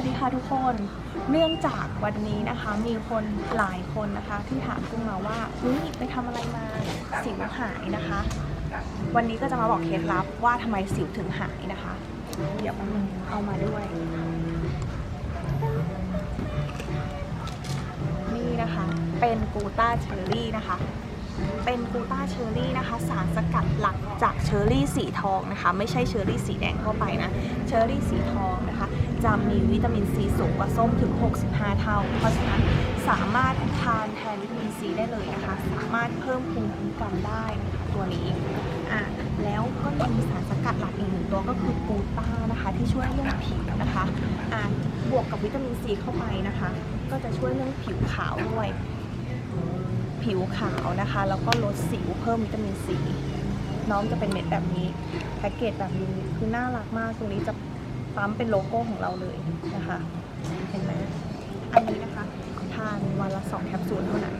วัสดีค่ะทุกคน เนื่องจากวันนี้นะคะ มีคนหลายคนนะคะ ที่ถามขึ้นมาว่าเฮ้ยไปทำอะไรมาสิวหายนะคะ วันนี้ก็จะมาบอกเคล็ดลับว่าทำไมสิวถึงหายนะคะ เดี๋ยวแป๊บนึงเอามาด้วย นี่นะคะ เป็นกูต้าเชอร์รี่นะคะ เป็นกูต้าเชอร์รี่นะคะ สารสกัดหลักจากเชอร์รี่สีทองนะคะ ไม่ใช่เชอร์รี่สีแดงทั่วไปนะเชอร์รี่สีทองนะคะ จะมีวิตามินซีสูงกว่าส้มถึง 65 เท่า เพราะฉะนั้นสามารถทานแทนวิตามินซีได้เลยนะคะ สามารถเพิ่มภูมิคุ้มกันได้นะคะตัวนี้อะแล้วก็มีสารสกัดหลักอีกหนึ่งตัวก็คือกูต้านะคะที่ช่วยเรื่องผิวนะคะอะบวกกับวิตามินซีเข้าไปนะคะ ก็จะช่วยเรื่องผิวขาวด้วย ผิวขาวนะคะ แล้วก็ลดสิวเพิ่มวิตามินซีน้องจะเป็นเม็ดแบบนี้แพ็กเกจแบบนี้คือน่ารักมากตรงนี้จะ ปั๊มเป็นโลโก้ของเราเลยนะคะ เห็นไหมอันนี้นะคะ ทานวันละสองแคปซูลเท่านั้น